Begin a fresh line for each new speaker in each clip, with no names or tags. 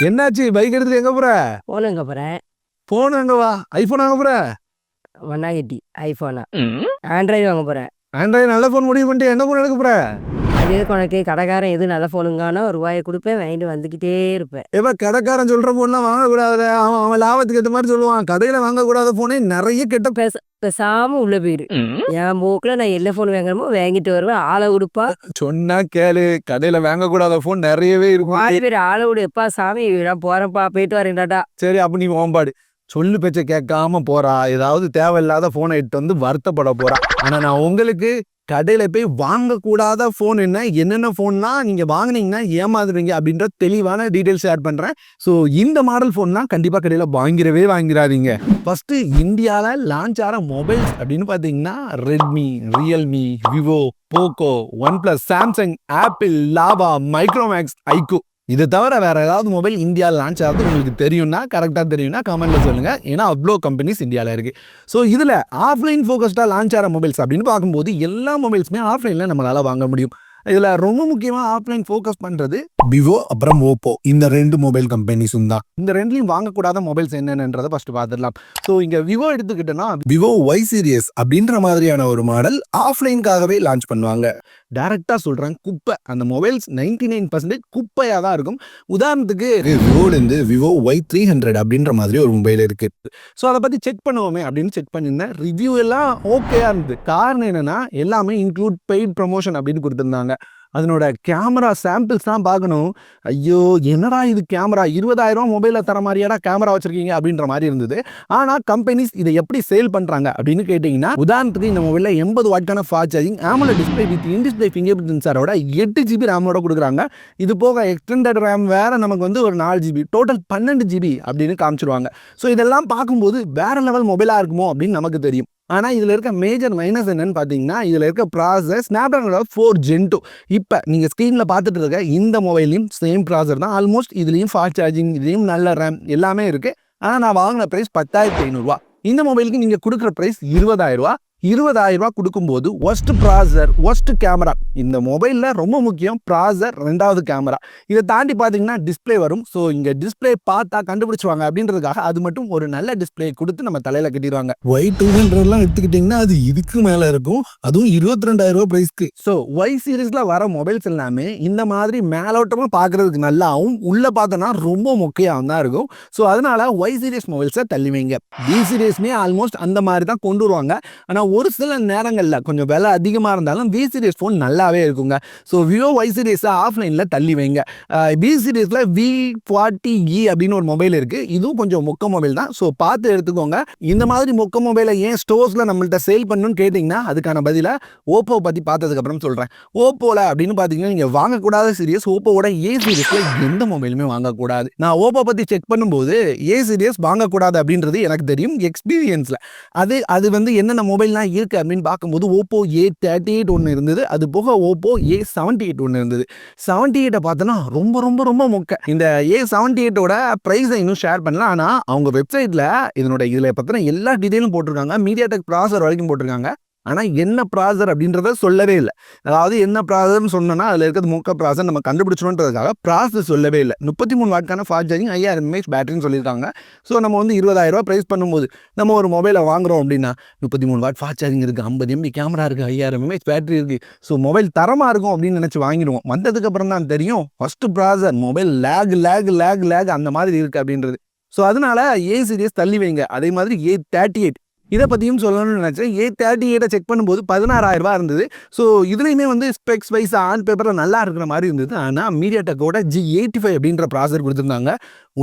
என்னாச்சு? பைக் எடுத்துட்டு எங்க போற?
ஃபோன் எங்கே போகிறேன்
போன் எங்க வா? ஐபோன் வாங்க போற?
ஒன்னாகிட்டி ஐஃபோனா ஆண்ட்ராய்டு வாங்க போகிறேன்
ஆண்ட்ராய்டு நல்ல போன் முடிவு பண்ணிட்டு என்ன போன் எடுக்க போற?
அது உனக்கு கடைக்காரன் எது நல்ல ஃபோனுங்கானோ ரூபாயை கொடுப்பேன் வாங்கிட்டு வந்துக்கிட்டே இருப்பேன்.
ஏப்பா கடைக்காரன் சொல்ற போன்லாம் வாங்கக்கூடாது அவன் அவன் லாபத்துக்கு ஏற்ற மாதிரி சொல்லுவான். கடையில வாங்கக்கூடாத போனே நிறைய கெட்ட
பேச பேசாமல் உள்ளே போயிரு. என் போக்கில் நான் என்ன ஃபோன் வாங்குறமோ வாங்கிட்டு வருவேன். ஆளை கொடுப்பா
சொன்னா கேளு. கடையில வாங்கக்கூடாத போன் நிறையவே இருக்கும்.
பாதி பேர் ஆளை விடு எப்பா சாமி நான் போகிறேன்ப்பா போயிட்டு வரேன்டாடா.
சரி அப்ப நீ ஓம்பாடு சொல்லு பேச்ச கேட்காம போறா. ஏதாவது தேவையில்லாத போனை எடுத்து வந்து வருத்தப்பட போறா. ஆனா நான் உங்களுக்கு கடையில் போய் வாங்கக்கூடாத ஃபோன் என்ன என்னென்ன ஃபோன்னா நீங்கள் வாங்கினீங்கன்னா ஏமாந்துருவீங்க அப்படின்ற தெளிவான டீட்டெயில்ஸ் ஷேர் பண்ணுறேன் ஸோ இந்த மாடல் ஃபோன்லாம் கண்டிப்பாக கடையில் வாங்கிடவே வாங்கிடாதீங்க ஃபஸ்ட்டு இந்தியாவில் லான்ச் ஆகிற மொபைல்ஸ் அப்படின்னு பார்த்தீங்கன்னா Redmi Realme Vivo Poco OnePlus Samsung Apple Lava Micromax iQOO இது தவிர வேறு ஏதாவது மொபைல் இந்தியாவில் லான்ச் ஆகுது உங்களுக்கு தெரியும்னா கரெக்டாக தெரியும்னா கமெண்ட்ல சொல்லுங்கள் ஏன்னா அவ்வளோ கம்பெனிஸ் இந்தியாவில் இருக்குது ஸோ இதில் ஆஃப்லைன் ஃபோக்கஸ்டாக லான்ச் ஆகிற மொபைல்ஸ் அப்படின்னு பார்க்கும்போது எல்லா மொபைல்ஸுமே ஆஃப்லைனில் நம்மளால் வாங்க முடியும். இதில் ரொம்ப முக்கியமாக ஆஃப்லைன் ஃபோக்கஸ் பண்ணுறது விவோ அப்புறம் ஓப்போ இந்த ரெண்டு மொபைல் கம்பெனிஸும் தான். இந்த ரெண்டுலையும் வாங்கக்கூடாத மொபைல்ஸ் என்னென்னன்றதை ஃபர்ஸ்ட் பார்த்துடலாம். ஸோ இங்கே விவோ எடுத்துக்கிட்டோன்னா விவோ ஒய் சீரியஸ் அப்படின்ற மாதிரியான ஒரு மாடல் ஆஃப்லைனுக்காகவே லான்ச் பண்ணுவாங்க. டேரெக்டாக சொல்கிறேன் குப்பை. அந்த மொபைல்ஸ் நைன்டி நைன் பர்சன்டேஜ் குப்பையாக தான் இருக்கும். உதாரணத்துக்கு விவோலேருந்து விவோ ஒய் த்ரீ ஹண்ட்ரட் அப்படின்ற மாதிரி ஒரு மொபைல் இருக்குது ஸோ அதை பற்றி செக் பண்ணுவோமே அப்படின்னு செக் பண்ணியிருந்தேன். ரிவ்யூ எல்லாம் ஓகேயாக இருந்தது. காரணம் என்னென்னா எல்லாமே இன்க்ளூட் பெய்ட் ப்ரமோஷன் அப்படின்னு கொடுத்துருந்தாங்க. அதனோட கேமரா சாம்பிள்ஸ் தான் பார்க்கணும். ஐயோ என்னடா இது கேமரா இருபதாயிரம் மொபைலில் தர மாதிரியாடா கேமரா வச்சுருக்கீங்க அப்படின்ற மாதிரி இருந்தது. ஆனால் கம்பெனிஸ் இதை எப்படி சேல் பண்ணுறாங்க அப்படின்னு கேட்டிங்கன்னா உதாரணத்துக்கு இந்த மொபைலில் எண்பது வாட்டான fast charging AMOLED display with in display fingerprint சென்சாரோட எட்டு ஜிபி ரேமோட கொடுக்குறாங்க. இது போக எக்ஸ்டெண்டட் ரேம் வேறு நமக்கு வந்து ஒரு நாலு ஜிபி டோட்டல் பன்னெண்டு ஜிபி அப்படின்னு காமிச்சிருவாங்க. ஸோ இதெல்லாம் பார்க்கும்போது வேற லெவல் மொபைலாக இருக்குமோ அப்படின்னு நமக்கு தெரியும். ஆனால் இதில் இருக்க மேஜர் மைனஸ் என்னன்னு பார்த்தீங்கன்னா இதில் இருக்க ப்ராசர் ஸ்னாப்ட்ராகனோட ஃபோர் ஜென் டூ இப்போ நீங்கள் ஸ்க்ரீனில் பார்த்துட்டு இருக்க இந்த மொபைலையும் சேம் ப்ராசர் தான். ஆல்மோஸ்ட் இதுலேயும் ஃபாஸ்ட் சார்ஜிங் இதுலேயும் நல்ல ரேம் எல்லாமே இருக்குது ஆனால் நான் வாங்கின ப்ரைஸ் பத்தாயிரத்தி ஐநூறுரூவா இந்த மொபைலுக்கு நீங்கள் கொடுக்குற ப்ரைஸ் இருபதாயிரம் ரூபா கொடுக்கும்போது ஒஸ்ட் ப்ராசர் ஒஸ்ட் கேமரா இந்த மொபைலில் ரொம்ப முக்கியம் ப்ராசர் ரெண்டாவது கேமரா இதை தாண்டி பார்த்தீங்கன்னா டிஸ்ப்ளே வரும். ஸோ இங்கே டிஸ்ப்ளே பார்த்தா கண்டுபிடிச்சிருவாங்க அப்படின்றதுக்காக அது மட்டும் ஒரு நல்ல டிஸ்ப்ளே கொடுத்து நம்ம தலையில் கட்டிடுவாங்க. ஒய் டூ ஹண்ட்ரட்லாம் எடுத்துக்கிட்டிங்கன்னா அது இதுக்கு மேலே இருக்கும். அதுவும் இருபத்தி ரெண்டாயிரம் ரூபாய் ப்ரைஸ்க்கு ஸோ ஒய் சீரீஸில் வர மொபைல்ஸ் எல்லாமே இந்த மாதிரி மேலோட்டமாக பார்க்குறதுக்கு நல்லாவும் உள்ளே பார்த்தோன்னா ரொம்ப மொக்கையாகவும் தான் இருக்கும். ஸோ அதனால ஒய் சீரியஸ் மொபைல்ஸை தள்ளி வைங்க பி சீரியஸ்மே ஆல்மோஸ்ட் அந்த மாதிரி தான் கொண்டு வருவாங்க. ஆனால் ஒரு சில நேரங்களில் கொஞ்சம் விலை அதிகமாக இருந்தாலும் வி சீரியஸ் ஃபோன் நல்லாவே இருக்குங்க. ஸோ விவோ ஒய் சீரியஸை ஆஃப்லைனில் தள்ளி வைங்க. பி சீரியஸில் வி ஃபார்ட்டி இ அப்படின்னு ஒரு மொபைல் இருக்குது இதுவும் கொஞ்சம் மொக்க மொபைல் தான். ஸோ பார்த்து எடுத்துக்கோங்க. இந்த மாதிரி மொக்க மொபைலை ஏன் ஸ்டோர்ஸில் நம்மள்ட்ட சேல் பண்ணணும்னு கேட்டிங்கன்னா அதுக்கான பதிலை ஓப்போ பற்றி பார்த்ததுக்கப்புறம் சொல்கிறேன் ஓப்போவில் அப்படின்னு பார்த்தீங்கன்னா நீங்கள் வாங்கக்கூடாத சீரியஸ் ஓப்போவோட ஏ சீரியஸில் எந்த மொபைலுமே வாங்கக்கூடாது. நான் ஓப்போ பற்றி செக் பண்ணும்போது ஏ சீரியஸ் வாங்கக்கூடாது அப்படின்றது எனக்கு தெரியும் எக்ஸ்பீரியன்ஸில் அது அது வந்து என்னென்ன மொபைல்லாம் இருக்குது அப்படின்னு பார்க்கும்போது ஓப்போ ஏ தேர்ட்டி எயிட் ஒன்று இருந்தது. அது போக ஓப்போ ஏ செவன்ட்டி எயிட் ஒன்று இருந்தது. செவன்ட்டி எயிட்டை பார்த்தோன்னா ரொம்ப ரொம்ப ரொம்ப மொக்க. இந்த ஏ செவன்ட்டி எயிட்டோட ப்ரைஸை இன்னும் ஷேர் பண்ணலாம் ஆனால் அவங்க வெப்சைட்டில் இதனோட இதில் பார்த்தோன்னா எல்லா டீட்டெயிலும் போட்டிருக்காங்க. மீடியா டெக் ப்ராசர் வரைக்கும் போட்டிருக்காங்க. ஆனால் என்ன ப்ராசர் அப்படின்றத சொல்லவே இல்லை. அதாவது என்ன ப்ராசர்னு சொன்னோன்னா அதில் இருக்கிறது மூக்க ப்ராசர் நம்ம கண்டுபிடிச்சணுன்றதுக்காக ப்ராசஸ் சொல்லவே இல்லை. முப்பத்தி மூணு வாட்கான ஃபாஸ்ட் சார்ஜிங் ஐயாயிரம் எம்ஏஹெச் பேட்டரின்னு சொல்லியிருக்காங்க. ஸோ நம்ம வந்து இருபதாயிரம் ப்ரைஸ் பண்ணும்போது நம்ம ஒரு மொபைலை வாங்குறோம் அப்படின்னா முப்பத்தி மூணு வாட் ஃபாஸ்ட் சார்ஜிங் இருக்குது ஐம்பது எம்பி கேமரா இருக்குது ஐயாயிரம் எம்ஏஹெச் பேட்டரி இருக்குது ஸோ மொபைல் தரமாக இருக்கும் அப்படின்னு நினச்சி வாங்கிடுவோம். வந்ததுக்கப்புறம் தான் தெரியும் first processor mobile lag lag lag lag அந்த மாதிரி இருக்குது அப்படின்றது. ஸோ அதனால ஏ சீரியஸ் தள்ளி வைங்க. அதே மாதிரி ஏ தேர்ட்டி எயிட் இதை பற்றியும் சொல்லணும்னு நினச்சேன். ஏ தேர்ட்டி எயிட்டை செக் பண்ணும்போது பதினாறாயிரம் ரூபா இருந்தது. ஸோ இதுலேயுமே வந்து ஸ்பெக்ஸ் வைஸ் ஆன் பேப்பரில் நல்லா இருக்கிற மாதிரி இருந்தது. ஆனால் மீடியா டெக்கோட ஜி எயிட்டி ஃபைவ் அப்படின்ற ப்ராசர் கொடுத்துருந்தாங்க.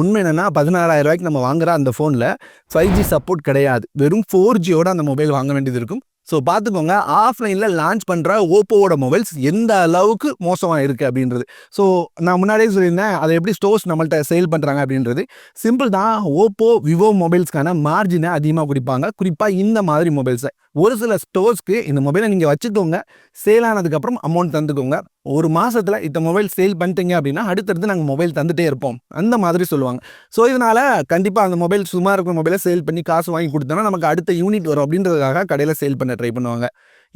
உண்மை என்னன்னா பதினாறாயிரம் ரூபாய்க்கு நம்ம வாங்குற அந்த ஃபோனில் ஃபைவ் ஜி சப்போர்ட் கிடையாது. வெறும் ஃபோர் ஜியோட அந்த மொபைல் வாங்க வேண்டியது இருக்கும். ஸோ பார்த்துக்கோங்க ஆஃப்லைனில் லான்ச் பண்ணுற ஓப்போவோட மொபைல்ஸ் எந்த அளவுக்கு மோசமாக இருக்குது அப்படின்றது. ஸோ நான் முன்னாடியே சொல்லியிருந்தேன் அதை எப்படி ஸ்டோர்ஸ் நம்மள்ட்ட சேல் பண்ணுறாங்க அப்படின்றது. சிம்பிள் தான் ஓப்போ விவோ மொபைல்ஸ்க்கான மார்ஜினை அதிகமாக குறிப்பாங்க குறிப்பாக இந்த மாதிரி மொபைல்ஸை ஒரு சில ஸ்டோர்ஸ்க்கு இந்த மொபைலை நீங்கள் வச்சுக்கோங்க. சேல் ஆனதுக்கப்புறம் அமௌண்ட் தந்துக்கோங்க. ஒரு மாதத்தில் இந்த மொபைல் சேல் பண்ணிட்டீங்க அப்படின்னா அடுத்தடுத்து நாங்கள் மொபைல் தந்துட்டே இருப்போம். அந்த மாதிரி சொல்லுவாங்க. ஸோ இதனால் கண்டிப்பாக அந்த மொபைல் சும்மா இருக்கிற மொபைலை சேல் பண்ணி காசு வாங்கி கொடுத்தோன்னா நமக்கு அடுத்த யூனிட் வரும் அப்படின்றதுக்காக கடையில் சேல் பண்ண ட்ரை பண்ணுவாங்க.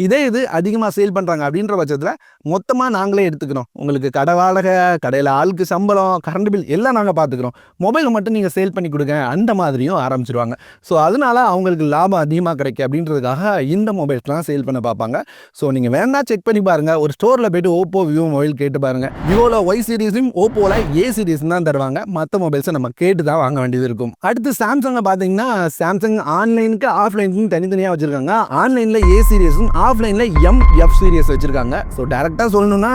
இதே இது அதிகமாக சேல் பண்ணுறாங்க அப்படின்ற பட்சத்தில் மொத்தமாக நாங்களே எடுத்துக்கிறோம். உங்களுக்கு கடை வாடகை கடையில் ஆளுக்கு சம்பளம் கரண்ட் பில் எல்லாம் நாங்கள் பார்த்துக்குறோம் மொபைல் மட்டும் நீங்கள் சேல் பண்ணி கொடுங்க அந்த மாதிரியும் ஆரம்பிச்சிருவாங்க. ஸோ அதனால் அவங்களுக்கு லாபம் அதிகமாக கிடைக்கும் அப்படின்றதுக்காக இந்த மொபைல்ஸ்லாம் சேல் பண்ண பார்ப்பாங்க. ஸோ நீங்கள் வேணால் செக் பண்ணி பாருங்கள் ஒரு ஸ்டோரில் போய்ட்டு ஓப்போ விவோ மொபைல் கேட்டு பாருங்கள் விவோவில் ஒய் சீரிஸும் ஓப்போவில் ஏ சீரீஸும் தான் தருவாங்க. மற்ற மொபைல்ஸை நம்ம கேட்டு தான் வாங்க வேண்டியது இருக்கும். அடுத்து சாம்சங்கை பார்த்தீங்கன்னா சாம்சங் ஆன்லைனுக்கு ஆஃப்லைனுக்கும் தனித்தனியாக வச்சுருக்காங்க. ஆன்லைனில் ஏ சீரீஸும் ஆஃப்லைனில் எம் எஃப் சீரியஸ் வச்சுருக்காங்க. ஸோ டேரெக்டாக சொல்லணும்னா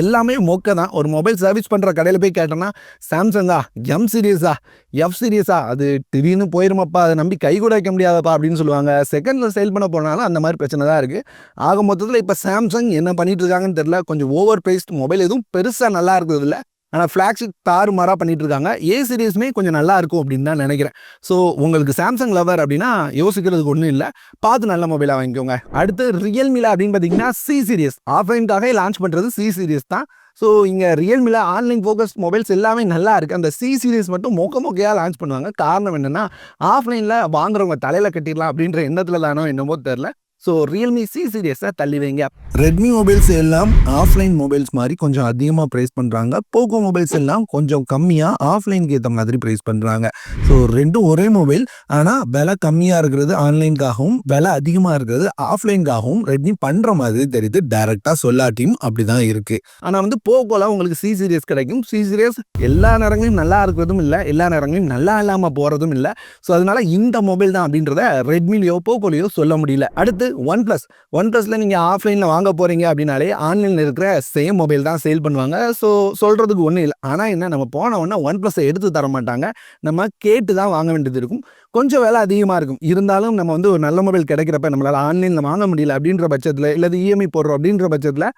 எல்லாமே மொக்க தான். ஒரு மொபைல் சர்வீஸ் பண்ணுற கடையில் போய் கேட்டோன்னா சாம்சங்கா எம் சீரியஸா எஃப் சீரியஸா அது திடீர்னு போயிருமாப்பா அதை நம்பி கை கூட வைக்க முடியாதப்பா அப்படின்னு சொல்லுவாங்க. செகண்டில் சேல் பண்ண போனாலும் அந்த மாதிரி பிரச்சனை தான் இருக்குது ஆக மொத்தத்தில் இப்போ சாம்சங் என்ன பண்ணிட்டு இருக்காங்கன்னு தெரில கொஞ்சம் ஓவர் பிரைஸ்ட் மொபைல் எதுவும் பெருசாக நல்லா இருக்கிறது இல்லை. ஆனால் ஃப்ளாக்ஷிப் தாறுமாறாக பண்ணிட்டு இருக்காங்க ஏ சீரியஸுமே கொஞ்சம் நல்லா இருக்கும் அப்படின்னு தான் நினைக்கிறேன். ஸோ உங்களுக்கு சாம்சங் லவர் அப்படின்னா யோசிக்கிறதுக்கு ஒன்றும் இல்லை. பார்த்து நல்ல மொபைலாக வாங்கிக்கோங்க. அடுத்து ரியல்மில அப்படின்னு பார்த்தீங்கன்னா சி சீரியஸ் ஆஃப்லைனுக்காக லான்ச் பண்ணுறது சி சீரியஸ் தான். ஸோ இங்கே ரியல்மில ஆன்லைன் ஃபோக்கஸ் மொபைல்ஸ் எல்லாமே நல்லா இருக்குது அந்த சி சீரீஸ் மட்டும் மொக்க மொக்கையாக லான்ச் பண்ணுவாங்க. காரணம் என்னென்னா ஆஃப்லைனில் வாங்குறவங்க தலையில் கட்டிடலாம் அப்படின்ற எண்ணத்தில் தானோ என்னமோ தெரில. ஸோ ரியல்மி சி சீரியஸை தள்ளி வைங்க ரெட்மி மொபைல்ஸ் எல்லாம் ஆஃப்லைன் மொபைல்ஸ் மாதிரி கொஞ்சம் அதிகமாக ப்ரைஸ் பண்ணுறாங்க போக்கோ மொபைல்ஸ் எல்லாம் கொஞ்சம் கம்மியாக ஆஃப்லைனுக்கு ஏற்ற மாதிரி ப்ரைஸ் பண்ணுறாங்க ஸோ ரெண்டும் ஒரே மொபைல் ஆனால் விலை கம்மியாக இருக்கிறது ஆன்லைனுக்காகவும் விலை அதிகமாக இருக்கிறது ஆஃப்லைனுக்காகவும் ரெட்மி பண்ணுற மாதிரி தெரியுது. டைரெக்டாக சொல்லாட்டியும் அப்படி தான் இருக்குது ஆனால் வந்து போகோலாம் உங்களுக்கு சி சீரியஸ் கிடைக்கும். சி சீரியஸ் எல்லா நேரங்களையும் நல்லா இருக்கிறதும் இல்லை எல்லா நேரங்களையும் நல்லா இல்லாமல் போகிறதும் இல்லை. ஸோ அதனால இந்த மொபைல் தான் அப்படின்றத ரெட்மிலையோ போக்கோலையோ சொல்ல முடியல. அடுத்து ஒன் ப்ளஸ் ஒன் ப்ளஸில் நீங்கள் ஆஃப்லைனில் வாங்க போகிறீங்க அப்படின்னாலே ஆன்லைனில் இருக்கிற சேம் மொபைல் தான் சேல் பண்ணுவாங்க. ஸோ சொல்கிறதுக்கு ஒன்றும் இல்லை. ஆனால் என்ன நம்ம போன உடனே ஒன் ப்ளஸை எடுத்து தர மாட்டாங்க. நம்ம கேட்டு தான் வாங்க வேண்டியது இருக்கும். கொஞ்சம் வேலை அதிகமாக இருக்கும். இருந்தாலும் நம்ம வந்து ஒரு நல்ல மொபைல் கிடைக்கிறப்ப நம்மளால் ஆன்லைனில் வாங்க முடியல அப்படின்ற பட்சத்தில் இல்லை இஎம்ஐ போடுறோம் அப்படின்ற பட்சத்தில்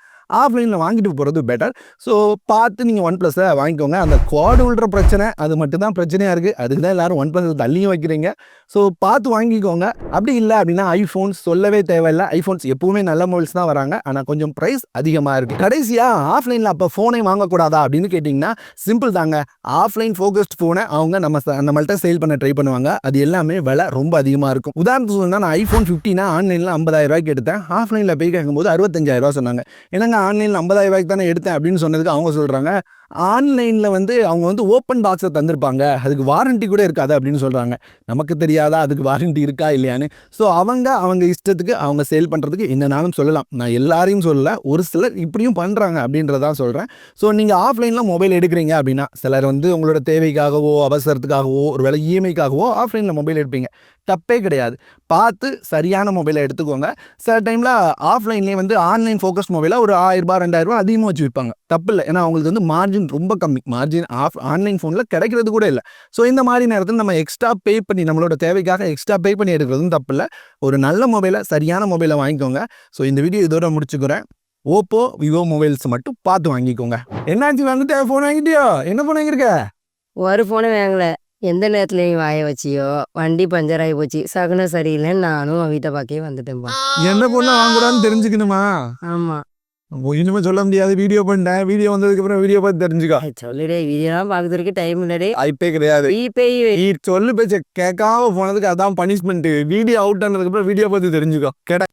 ஆஃப்லைனில் வாங்கிட்டு போகிறது பெட்டர் ஸோ பார்த்து நீங்கள் ஒன் ப்ளஸை வாங்கிக்கோங்க. அந்த குவாடு விழுற பிரச்சனை அது மட்டும்தான் பிரச்சனையாக இருக்குது அதுக்கு தான் எல்லாரும் ஒன் ப்ளஸ் தள்ளியும் வைக்கிறீங்க. ஸோ பார்த்து வாங்கிக்கோங்க. அப்படி இல்லை அப்படின்னா ஐஃபோன்ஸ் சொல்லவே தேவையில்லை. ஐஃபோன்ஸ் எப்பவுமே நல்ல மொபைல்ஸ் தான் வராங்க. ஆனால் கொஞ்சம் ப்ரைஸ் அதிகமாக இருக்குது கடைசியாக ஆஃப்லைனில் அப்போ ஃபோனை வாங்கக்கூடாதா அப்படின்னு கேட்டிங்கன்னா சிம்பிள் தாங்க. ஆஃப்லைன் ஃபோக்கஸ்ட் ஃபோனை அவங்க நம்ம ச- நம்மள்ட்ட சேல் பண்ண ட்ரை பண்ணுவாங்க. அது எல்லாமே விலை ரொம்ப அதிகமாக இருக்கும். உதாரணத்துக்கு சொன்னால் நான் ஐஃபோன் ஃபிஃப்டினா ஆன்லைனில் ஐம்பதாயிரம் ரூபாய்க்கு எடுத்தேன். ஆஃப்லைனில் போய் கேட்கும்போது அறுபத்தஞ்சாயிரம் ரூபா சொன்னாங்க. என்னங்க ஆன்லைனில் ஐம்பதாயிரம் ரூபாய்க்கு தானே எடுத்தேன் அப்படின்னு சொன்னதுக்கு அவங்க சொல்கிறாங்க ஆன்லைனில் வந்து அவங்க வந்து ஓப்பன் பாக்ஸை தந்திருப்பாங்க. அதுக்கு வாரண்டி கூட இருக்காது அப்படின்னு சொல்கிறாங்க நமக்கு தெரியாதா? அதுக்கு வாரண்டி இருக்கா? இல்லையான்னு. ஸோ அவங்க அவங்க இஷ்டத்துக்கு அவங்க சேல் பண்ணுறதுக்கு என்னனாலும் சொல்லலாம். நான் எல்லாரையும் சொல்லலை. ஒரு சிலர் இப்படியும் பண்ணுறாங்க அப்படின்றதான் சொல்கிறேன் ஸோ நீங்கள் ஆஃப்லைனில் மொபைல் எடுக்கிறீங்க அப்படின்னா சிலர் வந்து உங்களோட தேவைக்காகவோ அவசரத்துக்காகவோ ஒரு வேலை இஎம்ஐக்காகவோ ஆஃப்லைனில் மொபைல் எடுப்பீங்க. தப்பே கிடையாது. பார்த்து சரியான மொபைலை எடுத்துக்கோங்க. சில டைமில் ஆஃப்லைன்லேயே வந்து ஆன்லைன் ஃபோக்கஸ் மொபைலாக ஒரு ஆயிரரூபா ரெண்டாயிரரூபா அதிகமாக வச்சு விற்பாங்க தப்பு இல்லை ஏன்னா அவங்களுக்கு வந்து மார்ஜின் ரொம்ப கம்மி. மார்ஜின் ஆஃப் ஆன்லைன் ஃபோனில் கிடைக்கிறது கூட இல்லை. ஸோ இந்த மாதிரி நேரத்தில் நம்ம எக்ஸ்ட்ரா பே பண்ணி நம்மளோட தேவைக்காக எக்ஸ்ட்ரா பே பண்ணி எடுக்கிறதும் தப்பு இல்லை ஒரு நல்ல மொபைலை சரியான மொபைலை வாங்கிக்கோங்க. ஸோ இந்த வீடியோ இதோட முடிச்சுக்கிறேன். ஓப்போ விவோ மொபைல்ஸ் மட்டும் பார்த்து வாங்கிக்கோங்க. என்னாச்சு வந்துட்டு? ஃபோன் வாங்கிட்டியோ? என்ன ஃபோன் வாங்கியிருக்க?
ஒரு ஃபோனை வாங்கல. எந்த நேரத்துலையும் வாய வச்சியோ வண்டி பஞ்சர் ஆகி போச்சு. சகுனம் சரியில்லைன்னு நானும் வீட்டை பார்க்கவே வந்துட்டேன்ப்பா
என்ன பொண்ணை வாங்குறான்னு தெரிஞ்சுக்கணுமா?
ஆமா.
இனிமே சொல்ல முடியாது. வீடியோ பண்ணிட்டேன். வீடியோ வந்ததுக்கு அப்புறம் வீடியோ பார்த்து தெரிஞ்சுக்கோ.
சொல்லுடே வீடியோலாம் பார்க்கறதுக்கு டைம் இல்லடே.
வாய்ப்பே கிடையாது.
ஜிபே
நீ சொல்லு பேச்ச. கேட்காம போனதுக்கு அதான் பனிஷ்மெண்ட் வீடியோ அவுட் ஆனதுக்கு அப்புறம் வீடியோ பார்த்து தெரிஞ்சுக்கோ. கேட்ட